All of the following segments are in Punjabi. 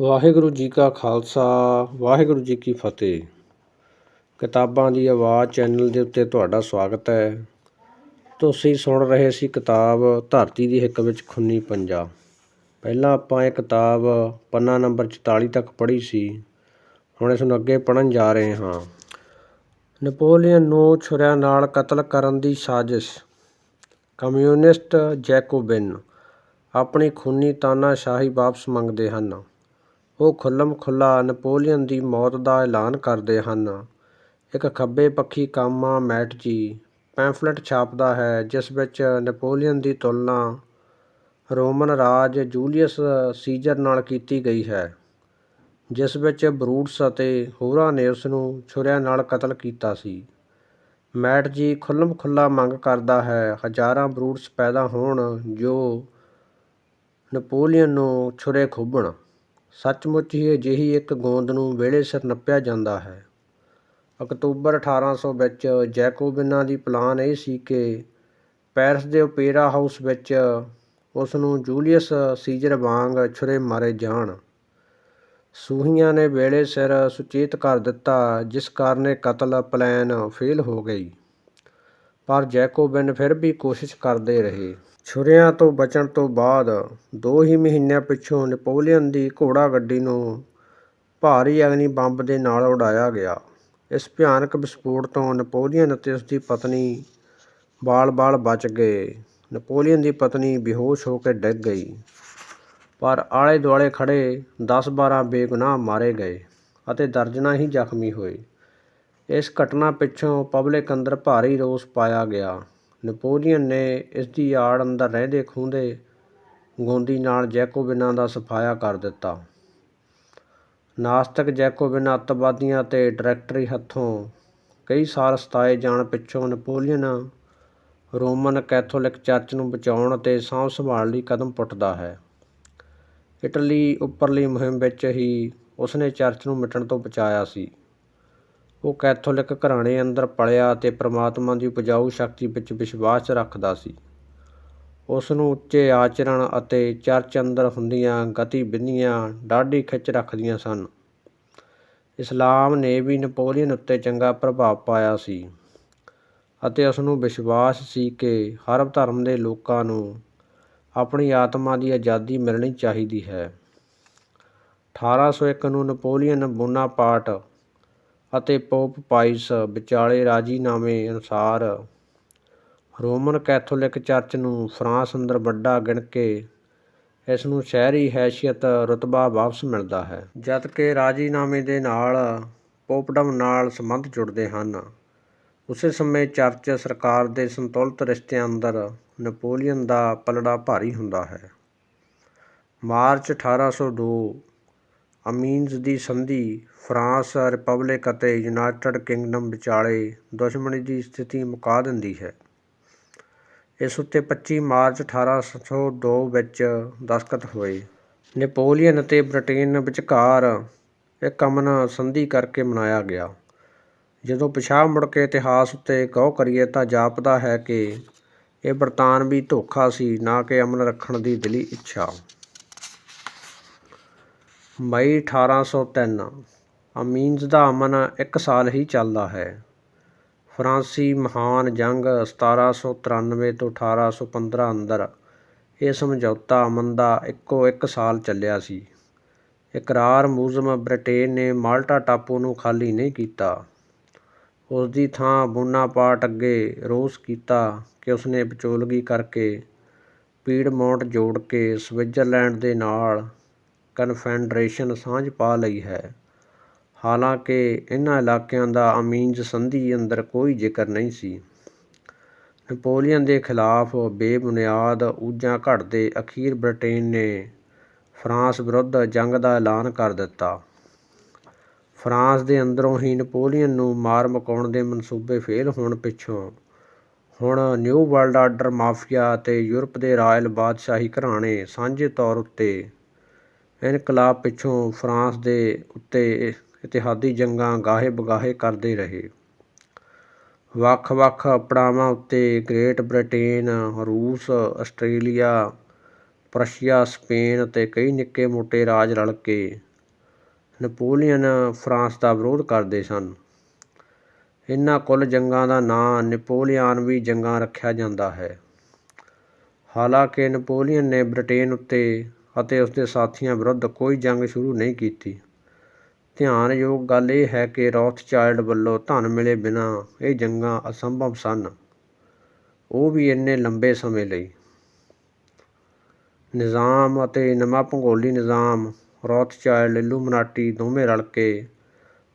ਵਾਹਿਗੁਰੂ ਜੀ ਕਾ ਖਾਲਸਾ, ਵਾਹਿਗੁਰੂ ਜੀ ਕੀ ਫਤਿਹ। ਕਿਤਾਬਾਂ ਦੀ ਆਵਾਜ਼ ਚੈਨਲ ਦੇ ਉੱਤੇ ਤੁਹਾਡਾ ਸਵਾਗਤ ਹੈ। ਤੁਸੀਂ ਸੁਣ ਰਹੇ ਸੀ ਕਿਤਾਬ ਧਰਤੀ ਦੀ ਹਿੱਕ ਵਿੱਚ ਖੁੰਨੀ ਪੰਜਾ। ਪਹਿਲਾਂ ਆਪਾਂ ਇਹ ਕਿਤਾਬ ਪੰਨਾ ਨੰਬਰ 44 ਤੱਕ ਪੜ੍ਹੀ ਸੀ। ਹੁਣ ਇਸ ਨੂੰ ਅੱਗੇ ਪੜ੍ਹਨ ਜਾ ਰਹੇ ਹਾਂ। ਨਪੋਲੀਅਨ ਨੂੰ ਛੁਰਿਆਂ ਨਾਲ ਕਤਲ ਕਰਨ ਦੀ ਸਾਜ਼ਿਸ਼। ਕਮਿਊਨਿਸਟ ਜੈਕੋਬਿਨ ਆਪਣੀ ਖੂਨੀ ਤਾਨਾਸ਼ਾਹੀ ਵਾਪਸ ਮੰਗਦੇ ਹਨ। ਉਹ ਖੁੱਲ੍ਹਮ ਖੁੱਲ੍ਹਾ ਨੈਪੋਲੀਅਨ ਦੀ ਮੌਤ ਦਾ ਐਲਾਨ ਕਰਦੇ ਹਨ। ਇੱਕ ਖੱਬੇ ਪੱਖੀ ਕਾਮਾ ਮੈਟਜੀ ਪੈਂਫਲੇਟ ਛਾਪਦਾ ਹੈ, ਜਿਸ ਵਿੱਚ ਨਪੋਲੀਅਨ ਦੀ ਤੁਲਨਾ ਰੋਮਨ ਰਾਜ ਜੂਲੀਅਸ ਸੀਜ਼ਰ ਨਾਲ ਕੀਤੀ ਗਈ ਹੈ, ਜਿਸ ਵਿੱਚ ਬਰੂਟਸ ਅਤੇ ਹੋਰਾਂ ਨੇ ਉਸ ਨੂੰ ਛੁਰਿਆਂ ਨਾਲ ਕਤਲ ਕੀਤਾ ਸੀ। ਮੈਟਜੀ ਖੁੱਲ੍ਹਮ ਖੁੱਲ੍ਹਾ ਮੰਗ ਕਰਦਾ ਹੈ, ਹਜ਼ਾਰਾਂ ਬਰੂਟਸ ਪੈਦਾ ਹੋਣ ਜੋ ਨਪੋਲੀਅਨ ਨੂੰ ਛੁਰੇ ਖੁੱਭਣ। ਸੱਚਮੁੱਚ ਹੀ ਅਜਿਹੀ ਇੱਕ ਗੋਂਦ ਨੂੰ ਵੇਲੇ ਸਿਰ ਨੱਪਿਆ ਜਾਂਦਾ ਹੈ। ਅਕਤੂਬਰ 1800 ਵਿੱਚ ਜੈਕੋਬਿਨਾਂ ਦੀ ਪਲਾਨ ਇਹ ਸੀ ਕਿ ਪੈਰਿਸ ਦੇ ਓਪੇਰਾ ਹਾਊਸ ਵਿੱਚ ਉਸ ਨੂੰ ਜੂਲੀਅਸ ਸੀਜ਼ਰ ਵਾਂਗ ਛੁਰੇ ਮਾਰੇ ਜਾਣ। ਸੂਹੀਆਂ ਨੇ ਵੇਲੇ ਸਿਰ ਸੁਚੇਤ ਕਰ ਦਿੱਤਾ, ਜਿਸ ਕਾਰਨ ਇਹ ਕਤਲ ਪਲਾਨ ਫੇਲ ਹੋ ਗਈ। ਪਰ ਜੈਕੋਬਿਨ ਫਿਰ ਵੀ ਕੋਸ਼ਿਸ਼ ਕਰਦੇ ਰਹੇ। ਛੁਰਿਆਂ ਤੋਂ ਬਚਣ ਤੋਂ ਬਾਅਦ ਦੋ ਹੀ ਮਹੀਨਿਆਂ ਪਿੱਛੋਂ ਨੈਪੋਲੀਅਨ ਦੀ ਘੋੜਾ ਗੱਡੀ ਨੂੰ ਭਾਰੀ ਅਗਨੀ ਬੰਬ ਦੇ ਨਾਲ ਉਡਾਇਆ ਗਿਆ। ਇਸ ਭਿਆਨਕ ਵਿਸਫੋਟ ਤੋਂ ਨੈਪੋਲੀਅਨ ਅਤੇ ਉਸ ਦੀ ਪਤਨੀ ਬਾਲ-ਬਾਲ ਬਚ ਗਏ। ਨੈਪੋਲੀਅਨ ਦੀ ਪਤਨੀ ਬੇਹੋਸ਼ ਹੋ ਕੇ ਡਿੱਗ ਗਈ, ਪਰ ਆਲੇ-ਦੁਆਲੇ ਖੜੇ 10-12 ਬੇਗੁਨਾਹ ਮਾਰੇ ਗਏ ਅਤੇ ਦਰਜਨਾਂ ਹੀ ਜ਼ਖਮੀ ਹੋਏ। ਇਸ ਘਟਨਾ ਪਿੱਛੋਂ ਪਬਲਿਕ ਅੰਦਰ ਭਾਰੀ ਰੋਸ ਪਾਇਆ ਗਿਆ। ਨੈਪੋਲੀਅਨ ਨੇ ਇਸ ਦੀ ਆੜ ਅੰਦਰ ਰਹਿੰਦੇ ਖੂੰਹਦੇ ਗੋਂਦੀ ਨਾਲ ਜੈਕੋਬਿਨਾਂ ਦਾ ਸਫਾਇਆ ਕਰ ਦਿੱਤਾ। ਨਾਸਤਕ ਜੈਕੋਬਿਨ ਅੱਤਵਾਦੀਆਂ ਅਤੇ ਡਾਇਰੈਕਟਰੀ ਹੱਥੋਂ ਕਈ ਸਾਲ ਸਤਾਏ ਜਾਣ ਪਿੱਛੋਂ ਨੈਪੋਲੀਅਨ ਰੋਮਨ ਕੈਥੋਲਿਕ ਚਰਚ ਨੂੰ ਬਚਾਉਣ ਅਤੇ ਸਾਂਭ ਸੰਭਾਲ ਲਈ ਕਦਮ ਪੁੱਟਦਾ ਹੈ। ਇਟਲੀ ਉੱਪਰਲੀ ਮੁਹਿੰਮ ਵਿੱਚ ਹੀ ਉਸਨੇ ਚਰਚ ਨੂੰ ਮਿਟਣ ਤੋਂ ਬਚਾਇਆ ਸੀ। ਉਹ ਕੈਥੋਲਿਕ ਘਰਾਣੇ ਅੰਦਰ ਪਲਿਆ ਅਤੇ ਪ੍ਰਮਾਤਮਾ ਦੀ ਉਪਜਾਊ ਸ਼ਕਤੀ ਵਿੱਚ ਵਿਸ਼ਵਾਸ ਰੱਖਦਾ ਸੀ। ਉਸ ਨੂੰ ਉੱਚੇ ਆਚਰਣ ਅਤੇ ਚਰਚ ਅੰਦਰ ਹੁੰਦੀਆਂ ਗਤੀਵਿਧੀਆਂ ਡਾਢੀ ਖਿੱਚ ਰੱਖਦੀਆਂ ਸਨ। ਇਸਲਾਮ ਨੇ ਵੀ ਨਪੋਲੀਅਨ ਉੱਤੇ ਚੰਗਾ ਪ੍ਰਭਾਵ ਪਾਇਆ ਸੀ ਅਤੇ ਉਸ ਨੂੰ ਵਿਸ਼ਵਾਸ ਸੀ ਕਿ ਹਰ ਧਰਮ ਦੇ ਲੋਕਾਂ ਨੂੰ ਆਪਣੀ ਆਤਮਾ ਦੀ ਆਜ਼ਾਦੀ ਮਿਲਣੀ ਚਾਹੀਦੀ ਹੈ। 1801 ਨੂੰ ਨੈਪੋਲੀਅਨ ਬੋਨਾਪਾਰਟ ਅਤੇ ਪੋਪ ਪਾਈਸ ਵਿਚਾਲੇ ਰਾਜੀਨਾਮੇ ਅਨੁਸਾਰ ਰੋਮਨ ਕੈਥੋਲਿਕ ਚਰਚ ਨੂੰ ਫਰਾਂਸ ਅੰਦਰ ਵੱਡਾ ਗਿਣ ਕੇ ਇਸ ਨੂੰ ਸ਼ਹਿਰੀ ਹੈਸੀਅਤ ਰਤਬਾ ਵਾਪਸ ਮਿਲਦਾ ਹੈ, ਜਦ ਕਿ ਰਾਜੀਨਾਮੇ ਦੇ ਨਾਲ ਪੋਪਡਮ ਨਾਲ ਸੰਬੰਧ ਜੁੜਦੇ ਹਨ। ਉਸੇ ਸਮੇਂ ਚਰਚ ਸਰਕਾਰ ਦੇ ਸੰਤੁਲਿਤ ਰਿਸ਼ਤਿਆਂ ਅੰਦਰ ਨਪੋਲੀਅਨ ਦਾ ਪਲੜਾ ਭਾਰੀ ਹੁੰਦਾ ਹੈ। ਮਾਰਚ 1802 ਅਮੀਨਜ਼ ਦੀ ਸੰਧੀ ਫਰਾਂਸ, ਰਿਪਬਲਿਕ ਅਤੇ ਯੂਨਾਈਟਿਡ ਕਿੰਗਡਮ ਵਿਚਾਲੇ ਦੁਸ਼ਮਣੀ ਦੀ ਸਥਿਤੀ ਮੁਕਾ ਦਿੰਦੀ ਹੈ। ਇਸ ਉੱਤੇ 25 ਮਾਰਚ 1802 ਵਿੱਚ ਦਸਤਖਤ ਹੋਏ। ਨੈਪੋਲੀਅਨ ਅਤੇ ਬ੍ਰਿਟੇਨ ਵਿਚਕਾਰ ਇੱਕ ਅਮਨ ਸੰਧੀ ਕਰਕੇ ਮਨਾਇਆ ਗਿਆ। ਜਦੋਂ ਪਿਛਾਂਹ ਮੁੜ ਕੇ ਇਤਿਹਾਸ ਉੱਤੇ ਗੌਰ ਕਰੀਏ ਤਾਂ ਜਾਪਦਾ ਹੈ ਕਿ ਇਹ ਬਰਤਾਨਵੀ ਧੋਖਾ ਸੀ, ਨਾ ਕਿ ਅਮਨ ਰੱਖਣ ਦੀ ਦਿਲੀ ਇੱਛਾ। ਮਈ 1803 ਅਮੀਨਜ਼ ਦਾ ਅਮਨ ਇੱਕ ਸਾਲ ਹੀ ਚੱਲਦਾ ਹੈ। ਫਰਾਂਸੀ ਮਹਾਨ ਜੰਗ 1793 ਤੋਂ 1815 ਅੰਦਰ ਇਹ ਸਮਝੌਤਾ ਅਮਨ ਦਾ ਇੱਕੋ ਇੱਕ ਸਾਲ ਚੱਲਿਆ ਸੀ। ਇਕਰਾਰ ਮੁਜ਼ਮ ਬ੍ਰਿਟੇਨ ਨੇ ਮਾਲਟਾ ਟਾਪੂ ਨੂੰ ਖਾਲੀ ਨਹੀਂ ਕੀਤਾ। ਉਸ ਦੀ ਥਾਂ ਬੋਨਾਪਾਰਟ ਅੱਗੇ ਰੋਸ ਕੀਤਾ ਕਿ ਉਸਨੇ ਵਿਚੋਲਗੀ ਕਰਕੇ ਪੀਡਮੌਂਟ ਜੋੜ ਕੇ ਸਵਿਟਜ਼ਰਲੈਂਡ ਦੇ ਨਾਲ ਕਨਫੈਡਰੇਸ਼ਨ ਸਾਂਝ ਪਾ ਲਈ ਹੈ। ਹਾਲਾਂਕਿ ਇਹਨਾਂ ਇਲਾਕਿਆਂ ਦਾ ਅਮੀਨਜ਼ ਸੰਧੀ ਅੰਦਰ ਕੋਈ ਜ਼ਿਕਰ ਨਹੀਂ ਸੀ। ਨਪੋਲੀਅਨ ਦੇ ਖਿਲਾਫ ਬੇਬੁਨਿਆਦ ਊਜਾਂ ਘੜਦੇ ਅਖੀਰ ਬ੍ਰਿਟੇਨ ਨੇ ਫਰਾਂਸ ਵਿਰੁੱਧ ਜੰਗ ਦਾ ਐਲਾਨ ਕਰ ਦਿੱਤਾ। ਫਰਾਂਸ ਦੇ ਅੰਦਰੋਂ ਹੀ ਨਪੋਲੀਅਨ ਨੂੰ ਮਾਰ ਮੁਕਾਉਣ ਦੇ ਮਨਸੂਬੇ ਫੇਲ ਹੋਣ ਪਿੱਛੋਂ ਹੁਣ ਨਿਊ ਵਰਲਡ ਆਰਡਰ ਮਾਫੀਆ ਅਤੇ ਯੂਰਪ ਦੇ ਰਾਇਲ ਬਾਦਸ਼ਾਹੀ ਘਰਾਣੇ ਸਾਂਝੇ ਤੌਰ ਉੱਤੇ ਇਨਕਲਾਬ ਪਿੱਛੋਂ ਫਰਾਂਸ ਦੇ ਉੱਤੇ ਇਤਿਹਾਦੀ ਜੰਗਾਂ ਗਾਹੇ ਬਗਾਹੇ ਕਰਦੇ ਰਹੇ। ਵੱਖ-ਵੱਖ ਪੜਾਵਾਂ ਉੱਤੇ ਗ੍ਰੇਟ ਬ੍ਰਿਟੇਨ, ਰੂਸ, ਆਸਟ੍ਰੇਲੀਆ, ਪ੍ਰਸ਼ੀਆ, ਸਪੇਨ ਅਤੇ ਕਈ ਨਿੱਕੇ ਮੋਟੇ ਰਾਜ ਰਲ ਕੇ ਨਪੋਲੀਅਨ ਫਰਾਂਸ ਦਾ ਵਿਰੋਧ ਕਰਦੇ ਸਨ। ਇਨ੍ਹਾਂ ਕੁੱਲ ਜੰਗਾਂ ਦਾ ਨਾਂ ਨਪੋਲੀਆਨਵੀ ਜੰਗਾਂ ਰੱਖਿਆ ਜਾਂਦਾ ਹੈ। ਹਾਲਾਂਕਿ ਨਪੋਲੀਅਨ ਨੇ ਬ੍ਰਿਟੇਨ ਉੱਤੇ ਅਤੇ ਉਸਦੇ ਸਾਥੀਆਂ ਵਿਰੁੱਧ ਕੋਈ ਜੰਗ ਸ਼ੁਰੂ ਨਹੀਂ ਕੀਤੀ। ਧਿਆਨਯੋਗ ਗੱਲ ਇਹ ਹੈ ਕਿ ਰੌਥਚਾਇਲਡ ਵੱਲੋਂ ਧਨ ਮਿਲੇ ਬਿਨਾਂ ਇਹ ਜੰਗਾਂ ਅਸੰਭਵ ਸਨ। ਉਹ ਵੀ ਇੰਨੇ ਲੰਬੇ ਸਮੇਂ ਲਈ। ਨਿਜ਼ਾਮ ਅਤੇ ਨਵਾਂ ਭੂਗੋਲੀ ਨਿਜ਼ਾਮ ਰੌਥਚਾਇਲਡ ਇਲੂਮਨਾਟੀ ਦੋਵੇਂ ਰਲ ਕੇ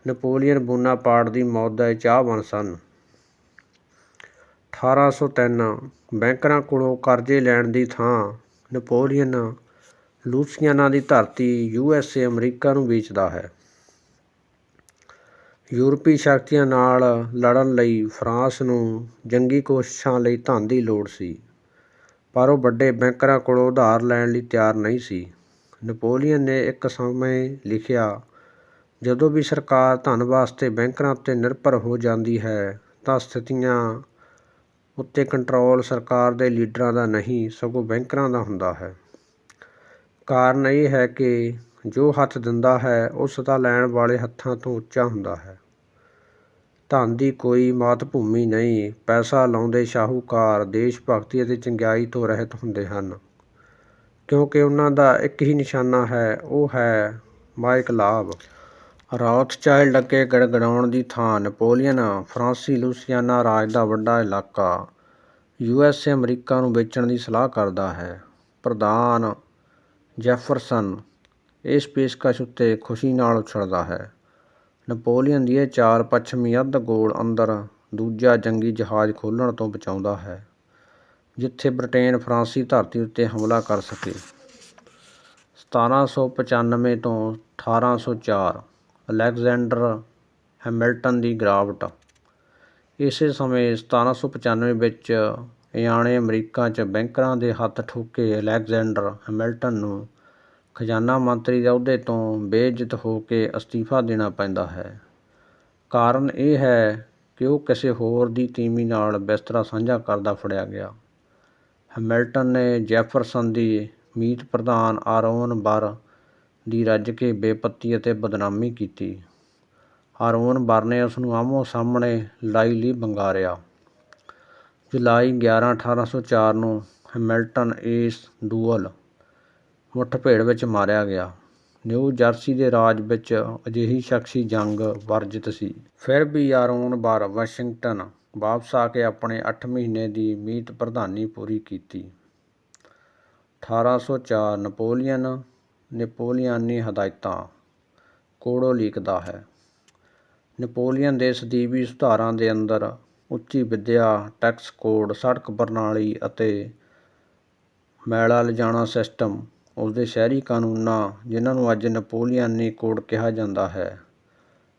ਨਪੋਲੀਅਨ ਬੋਨਾਪਾਰਟ ਦੀ ਮੌਤ ਦਾ ਚਾਹਵਾਨ ਸਨ। 1803 ਬੈਂਕਰਾਂ ਕੋਲੋਂ ਕਰਜ਼ੇ ਲੈਣ ਦੀ ਥਾਂ ਨਪੋਲੀਅਨ ਲੂਸੀਆਨਾ ਦੀ ਧਰਤੀ ਯੂ ਐੱਸ ਏ ਅਮਰੀਕਾ ਨੂੰ ਵੇਚਦਾ ਹੈ। ਯੂਰਪੀ ਸ਼ਕਤੀਆਂ ਨਾਲ ਲੜਨ ਲਈ ਫਰਾਂਸ ਨੂੰ ਜੰਗੀ ਕੋਸ਼ਿਸ਼ਾਂ ਲਈ ਧਨ ਦੀ ਲੋੜ ਸੀ, ਪਰ ਉਹ ਵੱਡੇ ਬੈਂਕਰਾਂ ਕੋਲੋਂ ਉਧਾਰ ਲੈਣ ਲਈ ਤਿਆਰ ਨਹੀਂ ਸੀ। ਨਪੋਲੀਅਨ ਨੇ ਇੱਕ ਸਮੇਂ ਲਿਖਿਆ, ਜਦੋਂ ਵੀ ਸਰਕਾਰ ਧਨ ਵਾਸਤੇ ਬੈਂਕਰਾਂ ਉੱਤੇ ਨਿਰਭਰ ਹੋ ਜਾਂਦੀ ਹੈ, ਤਾਂ ਸਥਿਤੀਆਂ ਉੱਤੇ ਕੰਟਰੋਲ ਸਰਕਾਰ ਦੇ ਲੀਡਰਾਂ ਦਾ ਨਹੀਂ, ਸਗੋਂ ਬੈਂਕਰਾਂ ਦਾ ਹੁੰਦਾ ਹੈ। ਕਾਰਨ ਇਹ ਹੈ ਕਿ ਜੋ ਹੱਥ ਦਿੰਦਾ ਹੈ ਉਹ ਦਾ ਲੈਣ ਵਾਲੇ ਹੱਥਾਂ ਤੋਂ ਉੱਚਾ ਹੁੰਦਾ ਹੈ। ਧਨ ਦੀ ਕੋਈ ਮਾਤ ਭੂਮੀ ਨਹੀਂ, ਪੈਸਾ ਲਾਉਂਦੇ ਸ਼ਾਹੂਕਾਰ ਦੇਸ਼ ਭਗਤੀ ਅਤੇ ਚੰਗਿਆਈ ਤੋਂ ਰਹਿਤ ਹੁੰਦੇ ਹਨ। ਕਿਉਂਕਿ ਉਹਨਾਂ ਦਾ ਇੱਕ ਹੀ ਨਿਸ਼ਾਨਾ ਹੈ, ਉਹ ਹੈ ਮਾਇਕ ਲਾਭ। ਰੌਥ ਚਾਈਲਡ ਅੱਗੇ ਗੜਗੜਾਉਣ ਦੀ ਥਾਂ ਨਪੋਲੀਅਨ, ਫਰਾਂਸੀ ਲੂਸੀਆਨਾ ਰਾਜ ਦਾ ਵੱਡਾ ਇਲਾਕਾ ਯੂਐਸਏ ਅਮਰੀਕਾ ਨੂੰ ਵੇਚਣ ਦੀ ਸਲਾਹ ਕਰਦਾ ਹੈ। ਪ੍ਰਧਾਨ ਜੈਫਰਸਨ ਇਸ ਪੇਸ਼ਕਸ਼ ਉੱਤੇ ਖੁਸ਼ੀ ਨਾਲ ਉਛਲਦਾ ਹੈ। ਨਪੋਲੀਅਨ ਦੀ ਇਹ ਚਾਲ ਪੱਛਮੀ ਅੱਧ ਗੋਲ ਅੰਦਰ ਦੂਜਾ ਜੰਗੀ ਜਹਾਜ਼ ਖੋਲ੍ਹਣ ਤੋਂ ਬਚਾਉਂਦਾ ਹੈ, ਜਿੱਥੇ ਬ੍ਰਿਟੇਨ ਫਰਾਂਸੀ ਧਰਤੀ ਉੱਤੇ ਹਮਲਾ ਕਰ ਸਕੇ। 1795 ਤੋਂ 1804 ਅਲੈਗਜ਼ੈਂਡਰ ਹੈਮਿਲਟਨ ਦੀ ਗਿਰਾਵਟ। ਇਸੇ ਸਮੇਂ 1795 ਵਿੱਚ ਇਆਣੇ ਅਮਰੀਕਾ 'ਚ ਬੈਂਕਰਾਂ ਦੇ ਹੱਥ ਠੋਕੇ ਅਲੈਗਜ਼ੈਂਡਰ ਹੈਮਿਲਟਨ ਨੂੰ। ਖਜ਼ਾਨਾ ਮੰਤਰੀ ਦੇ ਅਹੁਦੇ ਤੋਂ ਬੇਇੱਜ਼ਤ ਹੋ ਕੇ ਅਸਤੀਫਾ ਦੇਣਾ ਪੈਂਦਾ ਹੈ। ਕਾਰਨ ਇਹ ਹੈ ਕਿ ਉਹ ਕਿਸੇ ਹੋਰ ਦੀ ਤੀਵੀਂ ਨਾਲ ਬਿਸਤਰਾ ਸਾਂਝਾ ਕਰਦਾ ਫੜਿਆ ਗਿਆ। ਹੈਮਿਲਟਨ ਨੇ ਜੈਫਰਸਨ ਦੀ ਮੀਤ ਪ੍ਰਧਾਨ ਆਰੋਨ ਬਰ ਦੀ ਰੱਜ ਕੇ ਬੇਪੱਤੀ ਅਤੇ ਬਦਨਾਮੀ ਕੀਤੀ। ਆਰੋਨ ਬਰ ਨੇ ਉਸ ਨੂੰ ਆਮੋ ਸਾਹਮਣੇ ਲੜਾਈ ਲਈ ਬੰਗਾਰਿਆ ਜੁਲਾਈ 11 1804 ਨੂੰ ਹੈਮਿਲਟਨ ਇਸ ਡੂਅਲ ਮੁੱਠਭੇੜ ਵਿੱਚ ਮਾਰਿਆ ਗਿਆ। ਨਿਊ ਜਰਸੀ ਦੇ ਰਾਜ ਵਿੱਚ ਅਜਿਹੀ ਸ਼ਖਸੀ ਜੰਗ ਵਰਜਿਤ ਸੀ। ਫਿਰ ਵੀ ਆਰੋਨ ਬਰ ਵਾਸ਼ਿੰਗਟਨ ਵਾਪਸ ਆ ਕੇ ਆਪਣੇ 8 ਮਹੀਨੇ ਦੀ ਮੀਤ ਪ੍ਰਧਾਨੀ ਪੂਰੀ ਕੀਤੀ। 1804 ਨਪੋਲੀਅਨ ਨਪੋਲੀਅਨੀ ਹਦਾਇਤਾਂ ਕੋੜੋ ਲਿਖਦਾ ਹੈ। ਨਪੋਲੀਅਨ ਦੇ ਸਦੀਵੀ ਸੁਧਾਰਾਂ ਦੇ ਅੰਦਰ ਉੱਚੀ ਵਿੱਦਿਆ ਟੈਕਸ ਕੋਡ ਸੜਕ ਪ੍ਰਣਾਲੀ ਅਤੇ ਮੈਲਾ ਲਿਜਾਣਾ ਸਿਸਟਮ ਉਸਦੇ ਸ਼ਹਿਰੀ ਕਾਨੂੰਨਾਂ, ਜਿਨ੍ਹਾਂ ਨੂੰ ਅੱਜ ਨਪੋਲੀਅਨੀ ਕੋਡ ਕਿਹਾ ਜਾਂਦਾ ਹੈ।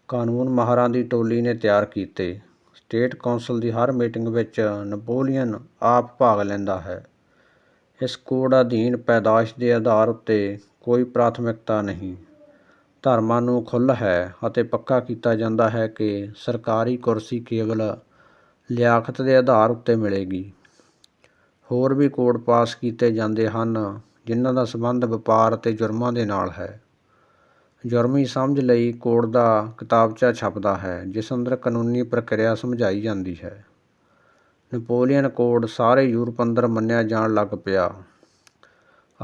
ਕਾਨੂੰਨ ਮਾਹਰਾਂ ਦੀ ਟੋਲੀ ਨੇ ਤਿਆਰ ਕੀਤੇ। ਸਟੇਟ ਕੌਂਸਲ ਦੀ ਹਰ ਮੀਟਿੰਗ ਵਿੱਚ ਨਪੋਲੀਅਨ ਆਪ ਭਾਗ ਲੈਂਦਾ ਹੈ। ਇਸ ਕੋਡ ਅਧੀਨ ਪੈਦਾਸ਼ ਦੇ ਆਧਾਰ ਉੱਤੇ ਕੋਈ ਪ੍ਰਾਥਮਿਕਤਾ ਨਹੀਂ। ਧਰਮਾਂ ਨੂੰ ਖੁੱਲ੍ਹ ਹੈ ਅਤੇ ਪੱਕਾ ਕੀਤਾ ਜਾਂਦਾ ਹੈ ਕਿ ਸਰਕਾਰੀ ਕੁਰਸੀ ਕੇਵਲ ਲਿਆਕਤ ਦੇ ਆਧਾਰ ਉੱਤੇ ਮਿਲੇਗੀ। ਹੋਰ ਵੀ ਕੋਡ ਪਾਸ ਕੀਤੇ ਜਾਂਦੇ ਹਨ, ਜਿਨ੍ਹਾਂ ਦਾ ਸੰਬੰਧ ਵਪਾਰ ਅਤੇ ਜੁਰਮਾਂ ਦੇ ਨਾਲ ਹੈ। ਜੁਰਮੀ ਸਮਝ ਲਈ ਕੋਡ ਦਾ ਕਿਤਾਬਚਾ ਛਪਦਾ ਹੈ, ਜਿਸ ਅੰਦਰ ਕਾਨੂੰਨੀ ਪ੍ਰਕਿਰਿਆ ਸਮਝਾਈ ਜਾਂਦੀ ਹੈ। ਨਪੋਲੀਅਨ ਕੋਡ ਸਾਰੇ ਯੂਰਪ ਅੰਦਰ ਮੰਨਿਆ ਜਾਣ ਲੱਗ ਪਿਆ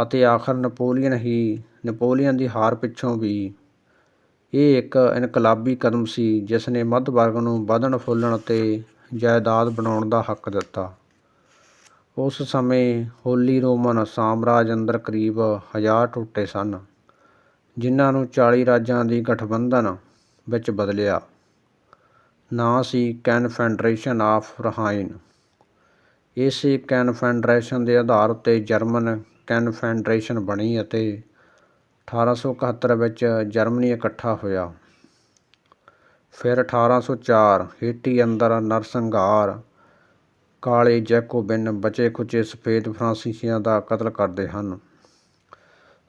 ਅਤੇ ਆਖਰ ਨਪੋਲੀਅਨ ਹੀ ਨਪੋਲੀਅਨ ਦੀ ਹਾਰ ਪਿੱਛੋਂ ਵੀ ਇਹ ਇੱਕ ਇਨਕਲਾਬੀ ਕਦਮ ਸੀ, ਜਿਸ ਨੇ ਮੱਧ ਵਰਗ ਨੂੰ ਵਧਣ ਫੁੱਲਣ ਅਤੇ ਜਾਇਦਾਦ ਬਣਾਉਣ ਦਾ ਹੱਕ ਦਿੱਤਾ। ਉਸ ਸਮੇਂ ਹੋਲੀ ਰੋਮਨ ਸਾਮਰਾਜ ਅੰਦਰ ਕਰੀਬ ਹਜ਼ਾਰ ਟੋਟੇ ਸਨ, ਜਿਨ੍ਹਾਂ ਨੂੰ 40 ਰਾਜਾਂ ਦੀ ਗਠਬੰਧਨ ਵਿੱਚ ਬਦਲਿਆ। ਨਾਂ ਸੀ ਕੈਨਫੈਡਰੇਸ਼ਨ ਆਫ ਰਹਾਈਨ। ਇਸੇ ਕੈਨਫੈਡਰੇਸ਼ਨ ਦੇ ਆਧਾਰ ਉੱਤੇ ਜਰਮਨ ਕੈਨਫੈਡਰੇਸ਼ਨ ਬਣੀ ਅਤੇ 1871 ਵਿੱਚ ਜਰਮਨੀ ਇਕੱਠਾ ਹੋਇਆ। ਫਿਰ 1804 ਹੇਟੀ ਅੰਦਰ ਨਰਸੰਘਾਰ। ਕਾਲੇ ਜੈਕੋਬਿਨ ਬਚੇ ਖੁਚੇ ਸਫੇਦ ਫਰਾਂਸੀਸੀਆਂ ਦਾ ਕਤਲ ਕਰਦੇ ਹਨ।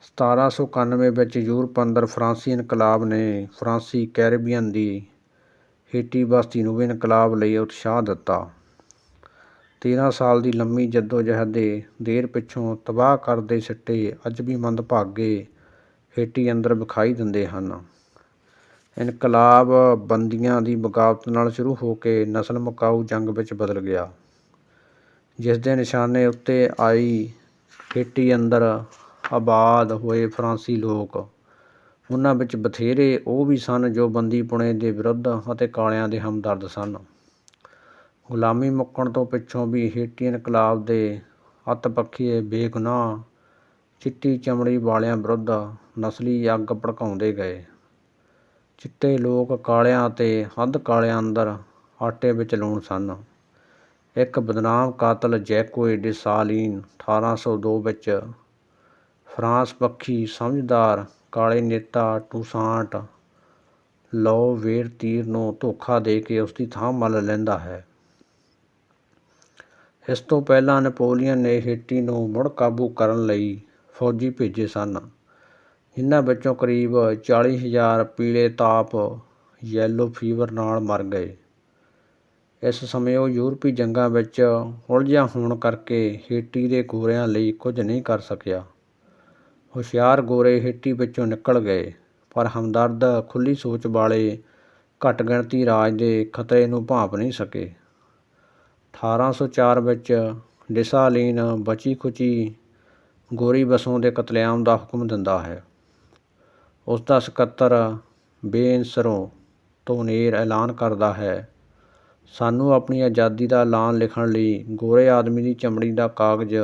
1791 ਵਿੱਚ ਯੂਰਪ ਅੰਦਰ ਫਰਾਂਸੀ ਇਨਕਲਾਬ ਨੇ ਫਰਾਂਸੀ ਕੈਰੀਬੀਅਨ ਦੀ ਹੇਟੀ ਬਸਤੀ ਨੂੰ ਵੀ ਇਨਕਲਾਬ ਲਈ ਉਤਸ਼ਾਹ ਦਿੱਤਾ। ਤੇਰ੍ਹਾਂ ਸਾਲ ਦੀ ਲੰਮੀ ਜੱਦੋ-ਜਹਿਦ ਦੇ ਦੇਰ ਪਿੱਛੋਂ ਤਬਾਹ ਕਰਦੇ ਸਿੱਟੇ ਅੱਜ ਵੀ ਮੰਦਭਾਗੇ ਹੇਟੀ ਅੰਦਰ ਵਿਖਾਈ ਦਿੰਦੇ ਹਨ। ਇਨਕਲਾਬ ਬੰਦੀਆਂ ਦੀ ਬਗਾਵਤ ਨਾਲ ਸ਼ੁਰੂ ਹੋ ਕੇ ਨਸਲ ਮੁਕਾਊ ਜੰਗ ਵਿੱਚ ਬਦਲ ਗਿਆ, ਜਿਸ ਦੇ ਨਿਸ਼ਾਨੇ ਉੱਤੇ ਆਈ ਹੇਠੀ ਅੰਦਰ ਆਬਾਦ ਹੋਏ ਫਰਾਂਸੀ ਲੋਕ। ਉਹਨਾਂ ਵਿੱਚ ਬਥੇਰੇ ਉਹ ਵੀ ਸਨ ਜੋ ਬੰਦੀ ਪੁਣੇ ਦੇ ਵਿਰੁੱਧ ਅਤੇ ਕਾਲਿਆਂ ਦੇ ਹਮਦਰਦ ਸਨ। ਗੁਲਾਮੀ ਮੁੱਕਣ ਤੋਂ ਪਿੱਛੋਂ ਵੀ ਹੇਟੀ ਇਨਕਲਾਬ ਦੇ ਅੱਤਪੱਖੀਏ ਬੇਗੁਨਾਹ ਚਿੱਟੀ ਚਮੜੀ ਵਾਲਿਆਂ ਵਿਰੁੱਧ ਨਸਲੀ ਅੱਗ ਭੜਕਾਉਂਦੇ ਗਏ। ਚਿੱਟੇ ਲੋਕ ਕਾਲਿਆਂ ਅਤੇ ਹੱਦ ਕਾਲਿਆਂ ਅੰਦਰ ਆਟੇ ਵਿੱਚ ਲੂਣ ਸਨ। ਇੱਕ ਬਦਨਾਮ ਕਾਤਲ ਜੈਕੋਏ ਡਿਸਾਲੀਨ ਅਠਾਰਾਂ ਸੌ ਦੋ ਵਿੱਚ ਫਰਾਂਸ ਪੱਖੀ ਸਮਝਦਾਰ ਕਾਲੇ ਨੇਤਾ ਟੂਸਾਂਟ ਲਓ ਵੇਰ ਤੀਰ ਨੂੰ ਧੋਖਾ ਦੇ ਕੇ ਉਸਦੀ ਥਾਂ ਮੱਲ ਲੈਂਦਾ ਹੈ। ਇਸ ਤੋਂ ਪਹਿਲਾਂ ਨੈਪੋਲੀਅਨ ਨੇ ਹੇਠੀ ਨੂੰ ਮੁੜ ਕਾਬੂ ਕਰਨ ਲਈ ਫੌਜੀ ਭੇਜੇ ਸਨ, ਜਿਨ੍ਹਾਂ ਵਿੱਚੋਂ ਕਰੀਬ ਚਾਲੀ ਹਜ਼ਾਰ ਪੀਲੇ ਤਾਪ ਯੈਲੋ ਫੀਵਰ ਨਾਲ ਮਰ ਗਏ। ਇਸ ਸਮੇਂ ਉਹ ਯੂਰਪੀ ਜੰਗਾਂ ਵਿੱਚ ਉਲਝਿਆ ਹੋਣ ਕਰਕੇ ਹੇਟੀ ਦੇ ਗੋਰਿਆਂ ਲਈ ਕੁਝ ਨਹੀਂ ਕਰ ਸਕਿਆ। ਹੁਸ਼ਿਆਰ ਗੋਰੇ ਹੇਟੀ ਵਿੱਚੋਂ ਨਿਕਲ ਗਏ, ਪਰ ਹਮਦਰਦ ਖੁੱਲ੍ਹੀ ਸੋਚ ਵਾਲੇ ਘੱਟ-ਗਿਣਤੀ ਰਾਜ ਦੇ ਖ਼ਤਰੇ ਨੂੰ ਭਾਂਪ ਨਹੀਂ ਸਕੇ। ਅਠਾਰਾਂ ਸੌ ਚਾਰ ਵਿੱਚ ਡਿਸਾਲੀਨ ਬਚੀ-ਖੁਚੀ ਗੋਰੀ-ਬਸੋਂ ਦੇ ਕਤਲੇਆਮ ਦਾ ਹੁਕਮ ਦਿੰਦਾ ਹੈ। ਉਸ ਦਾ ਸਕੱਤਰ ਬੇਇਨਸਰੋ ਤੋਨੇਰ ਐਲਾਨ ਕਰਦਾ ਹੈ, "ਸਾਨੂੰ ਆਪਣੀ ਆਜ਼ਾਦੀ ਦਾ ਐਲਾਨ ਲਿਖਣ ਲਈ ਗੋਰੇ ਆਦਮੀ ਦੀ ਚਮੜੀ ਦਾ ਕਾਗਜ਼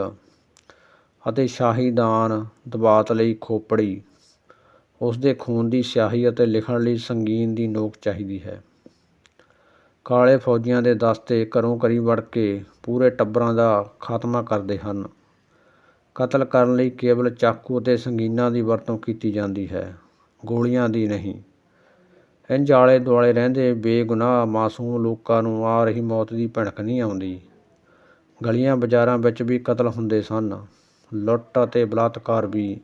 ਅਤੇ ਸ਼ਾਹੀ ਦਾਨ ਦਬਾਤ ਲਈ ਖੋਪੜੀ, ਉਸਦੇ ਖੂਨ ਦੀ ਸਿਆਹੀ ਅਤੇ ਲਿਖਣ ਲਈ ਸੰਗੀਨ ਦੀ ਨੋਕ ਚਾਹੀਦੀ ਹੈ।" ਕਾਲੇ ਫੌਜੀਆਂ ਦੇ ਦਸਤੇ ਘਰੋਂ-ਘਰੀ ਵੜ ਕੇ ਪੂਰੇ ਟੱਬਰਾਂ ਦਾ ਖ਼ਾਤਮਾ ਕਰਦੇ ਹਨ। ਕਤਲ ਕਰਨ ਲਈ ਕੇਵਲ ਚਾਕੂ ਅਤੇ ਸੰਗੀਨਾਂ ਦੀ ਵਰਤੋਂ ਕੀਤੀ ਜਾਂਦੀ ਹੈ, ਗੋਲੀਆਂ ਦੀ ਨਹੀਂ। ਇੰਝ ਆਲੇ-ਦੁਆਲੇ ਰਹਿੰਦੇ ਬੇਗੁਨਾਹ ਮਾਸੂਮ ਲੋਕਾਂ ਨੂੰ ਆ ਰਹੀ ਮੌਤ ਦੀ ਭਿਣਕ ਨਹੀਂ ਆਉਂਦੀ। ਗਲੀਆਂ-ਬਾਜ਼ਾਰਾਂ ਵਿੱਚ ਵੀ ਕਤਲ ਹੁੰਦੇ ਸਨ, ਲੁੱਟ ਅਤੇ ਬਲਾਤਕਾਰ ਵੀ।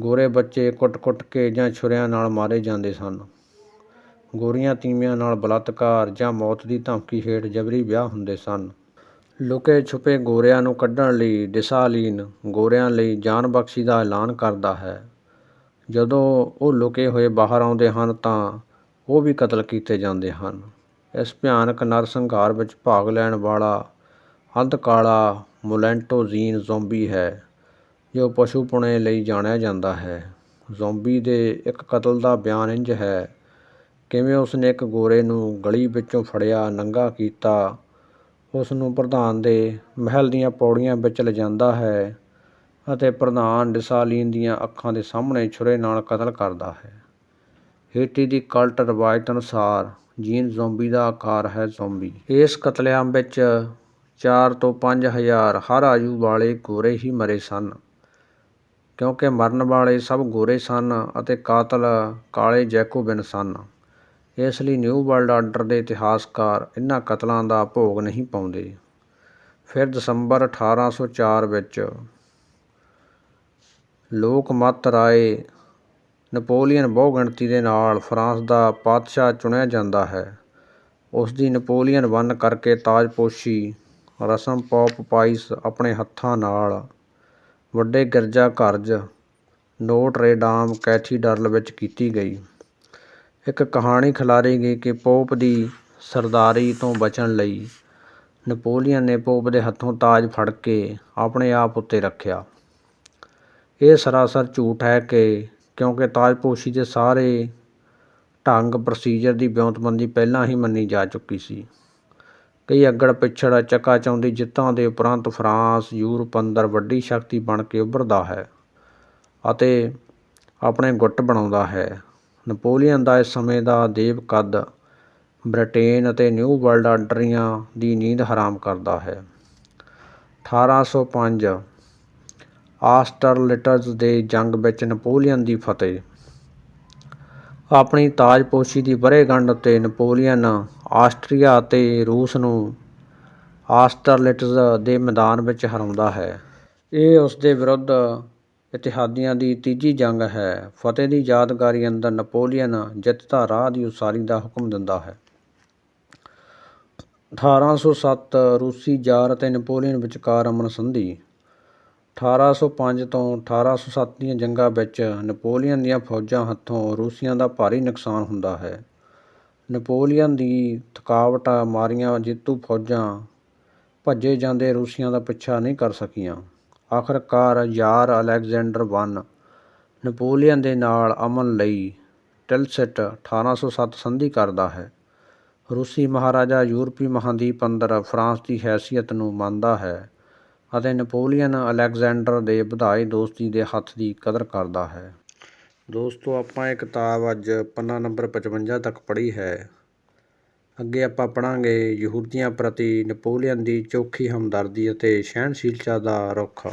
ਗੋਰੇ ਬੱਚੇ ਕੁੱਟ-ਕੁੱਟ ਕੇ ਜਾਂ ਛੁਰਿਆਂ ਨਾਲ ਮਾਰੇ ਜਾਂਦੇ ਸਨ। ਗੋਰੀਆਂ ਤੀਵੀਆਂ ਨਾਲ ਬਲਾਤਕਾਰ ਜਾਂ ਮੌਤ ਦੀ ਧਮਕੀ ਹੇਠ ਜਬਰੀ ਵਿਆਹ ਹੁੰਦੇ ਸਨ। ਲੁਕੇ-ਛੁਪੇ ਗੋਰਿਆਂ ਨੂੰ ਕੱਢਣ ਲਈ ਡਿਸਾਲੀਨ ਗੋਰਿਆਂ ਲਈ ਜਾਨ-ਬਖ਼ਸ਼ੀ ਦਾ ਐਲਾਨ ਕਰਦਾ ਹੈ। ਜਦੋਂ ਉਹ ਲੁਕੇ ਹੋਏ ਬਾਹਰ ਆਉਂਦੇ ਹਨ ਤਾਂ ਉਹ ਵੀ ਕਤਲ ਕੀਤੇ ਜਾਂਦੇ ਹਨ। ਇਸ ਭਿਆਨਕ ਨਰਸੰਹਾਰ ਵਿੱਚ ਭਾਗ ਲੈਣ ਵਾਲਾ ਅੱਧ-ਕਾਲਾ ਮੋਲੈਂਟੋ-ਜੀਨ ਜ਼ੋਂਬੀ ਹੈ, ਜੋ ਪਸ਼ੂ-ਪੁਣੇ ਲਈ ਜਾਣਿਆ ਜਾਂਦਾ ਹੈ। ਜ਼ੋਂਬੀ ਦੇ ਇੱਕ ਕਤਲ ਦਾ ਬਿਆਨ ਇੰਝ ਹੈ, "ਕਿਵੇਂ ਉਸਨੇ ਇੱਕ ਗੋਰੇ ਨੂੰ ਗਲੀ ਵਿੱਚੋਂ ਫੜਿਆ, ਨੰਗਾ ਕੀਤਾ, ਉਸ ਨੂੰ ਪ੍ਰਧਾਨ ਦੇ ਮਹਿਲ ਦੀਆਂ ਪੌੜੀਆਂ ਵਿੱਚ ਲਿਜਾਂਦਾ ਹੈ ਅਤੇ ਪ੍ਰਧਾਨ ਡਿਸਾਲੀਨ ਦੀਆਂ ਅੱਖਾਂ ਦੇ ਸਾਹਮਣੇ ਛੁਰੇ ਨਾਲ ਕਤਲ ਕਰਦਾ ਹੈ।" ਹੇਟੀ ਦੀ ਕਲਟ ਰਵਾਇਤ ਅਨੁਸਾਰ ਜੀਨ ਜ਼ੋਂਬੀ ਦਾ ਆਕਾਰ ਹੈ। ਜ਼ੋਂਬੀ ਇਸ ਕਤਲੇਆਮ ਵਿੱਚ ਚਾਰ ਤੋਂ ਪੰਜ ਹਜ਼ਾਰ ਹਰ ਆਯੂ ਵਾਲੇ ਗੋਰੇ ਹੀ ਮਰੇ ਸਨ। ਕਿਉਂਕਿ ਮਰਨ ਵਾਲੇ ਸਭ ਗੋਰੇ ਸਨ ਅਤੇ ਕਾਤਲ ਕਾਲੇ ਜੈਕੋਬਿਨ ਸਨ, ਇਸ ਲਈ ਨਿਊ ਵਰਲਡ ਆਰਡਰ ਦੇ ਇਤਿਹਾਸਕਾਰ ਇਨ੍ਹਾਂ ਕਤਲਾਂ ਦਾ ਭੋਗ ਨਹੀਂ ਪਾਉਂਦੇ। ਫਿਰ ਦਸੰਬਰ ਅਠਾਰਾਂ ਸੌ ਲੋਕ ਵਿੱਚ ਰਾਏ ਨਪੋਲੀਅਨ ਬਹੁਗਿਣਤੀ ਦੇ ਨਾਲ ਫਰਾਂਸ ਦਾ ਪਾਤਸ਼ਾਹ ਚੁਣਿਆ ਜਾਂਦਾ ਹੈ। ਉਸ ਦੀ ਨਪੋਲੀਅਨ ਵੰਨ ਕਰਕੇ ਤਾਜਪੋਸ਼ੀ, ਰਸਮ ਪੌਪ ਪਾਈਸ ਆਪਣੇ ਹੱਥਾਂ ਨਾਲ ਵੱਡੇ ਗਿਰਜਾਘਰਜ਼ ਨੋਟਰੇ-ਡਾਮ ਕੈਥੀਡਰਲ ਵਿੱਚ ਕੀਤੀ ਗਈ। ਇੱਕ ਕਹਾਣੀ ਖਿਲਾਰੀ ਗਈ ਕਿ ਪੋਪ ਦੀ ਸਰਦਾਰੀ ਤੋਂ ਬਚਣ ਲਈ ਨਪੋਲੀਅਨ ਨੇ ਪੋਪ ਦੇ ਹੱਥੋਂ ਤਾਜ ਫੜ ਕੇ ਆਪਣੇ ਆਪ ਉੱਤੇ ਰੱਖਿਆ। ਇਹ ਸਰਾਸਰ ਝੂਠ ਹੈ ਕਿ ਕਿਉਂਕਿ ਤਾਜਪੋਸ਼ੀ ਦੇ ਸਾਰੇ ਢੰਗ-ਪ੍ਰੋਸੀਜਰ ਦੀ ਵਿਉਂਤਬੰਦੀ ਪਹਿਲਾਂ ਹੀ ਮੰਨੀ ਜਾ ਚੁੱਕੀ ਸੀ। ਕਈ ਅੱਗੜ-ਪਿੱਛੜ, ਚਕਾਚੌਂਧੀ ਜਿੱਤਾਂ ਦੇ ਉਪਰੰਤ ਫਰਾਂਸ ਯੂਰਪ ਅੰਦਰ ਵੱਡੀ ਸ਼ਕਤੀ ਬਣ ਕੇ ਉੱਭਰਦਾ ਹੈ ਅਤੇ ਆਪਣੇ ਗੁੱਟ ਬਣਾਉਂਦਾ ਹੈ। ਨਪੋਲੀਅਨ ਦਾ ਇਸ ਸਮੇਂ ਦਾ ਦੇਵ-ਕੱਦ ਬ੍ਰਿਟੇਨ ਅਤੇ ਨਿਊ ਵਰਲਡ ਆਰਡਰੀਆਂ ਦੀ ਨੀਂਦ ਹਰਾਮ ਕਰਦਾ ਹੈ। ਅਠਾਰਾਂ ਸੌ ਪੰਜ ਆਸਟਰਲਿਟਜ਼ ਦੇ ਜੰਗ ਵਿੱਚ ਨਪੋਲੀਅਨ ਦੀ ਫਤਿਹ। ਆਪਣੀ ਤਾਜਪੋਸ਼ੀ ਦੀ ਵਰ੍ਹੇਗੰਢ ਉੱਤੇ ਨਪੋਲੀਅਨ, ਆਸਟਰੀਆ ਅਤੇ ਰੂਸ ਨੂੰ ਆਸਟਰਲਿਟਜ਼ ਦੇ ਮੈਦਾਨ ਵਿੱਚ ਹਰਾਉਂਦਾ ਹੈ। ਇਹ ਉਸਦੇ ਵਿਰੁੱਧ ਇਤਿਹਾਦੀਆਂ ਦੀ ਤੀਜੀ ਜੰਗ ਹੈ। ਫਤਿਹ ਦੀ ਯਾਦਗਾਰੀ ਅੰਦਰ ਨਪੋਲੀਅਨ ਜਿੱਤ ਦਾ ਰਾਹ ਦੀ ਉਸਾਰੀ ਦਾ ਹੁਕਮ ਦਿੰਦਾ ਹੈ। 1807 ਰੂਸੀ ਜ਼ਾਰ ਅਤੇ ਨਪੋਲੀਅਨ ਵਿਚਕਾਰ ਅਮਨ ਸੰਧੀ 1805 ਤੋਂ 1807 ਦੀਆਂ ਜੰਗਾਂ ਵਿੱਚ ਨੈਪੋਲੀਅਨ ਦੀਆਂ ਫੌਜਾਂ ਹੱਥੋਂ ਰੂਸੀਆਂ ਦਾ ਭਾਰੀ ਨੁਕਸਾਨ ਹੁੰਦਾ ਹੈ। ਨੈਪੋਲੀਅਨ ਦੀ ਥਕਾਵਟਾਂ ਮਾਰੀਆਂ ਜੇਤੂ ਫੌਜਾਂ ਭੱਜੇ ਜਾਂਦੇ ਰੂਸੀਆਂ ਦਾ ਪਿੱਛਾ ਨਹੀਂ ਕਰ ਸਕੀਆਂ। ਆਖਰਕਾਰ ਯਾਰ ਅਲੈਗਜ਼ੈਂਡਰ ਵਨ ਨੈਪੋਲੀਅਨ ਦੇ ਨਾਲ ਅਮਨ ਲਈ ਟਿਲਸਿਟ 1807 ਸੰਧੀ ਕਰਦਾ ਹੈ। ਰੂਸੀ ਮਹਾਰਾਜਾ ਯੂਰਪੀ ਮਹਾਂਦੀਪ ਅੰਦਰ ਫਰਾਂਸ ਦੀ ਹੈਸੀਅਤ ਨੂੰ ਮੰਨਦਾ ਹੈ। ਅਤੇ ਨੈਪੋਲੀਅਨ ਅਲੈਗਜ਼ੈਂਡਰ ਦੇ ਵਧਾਏ ਦੋਸਤੀ ਦੇ ਹੱਥ ਦੀ ਕਦਰ ਕਰਦਾ ਹੈ। ਦੋਸਤੋ, ਆਪਾਂ ਇਹ ਕਿਤਾਬ ਅੱਜ ਪੰਨਾ ਨੰਬਰ 55 ਤੱਕ ਪੜ੍ਹੀ ਹੈ। ਅੱਗੇ ਆਪਾਂ ਪੜਾਂਗੇ ਯਹੂਦੀਆਂ ਪ੍ਰਤੀ ਨੈਪੋਲੀਅਨ ਦੀ ਚੋਖੀ ਹਮਦਰਦੀ ਅਤੇ ਸਹਿਣਸ਼ੀਲਤਾ ਦਾ ਰੁੱਖ।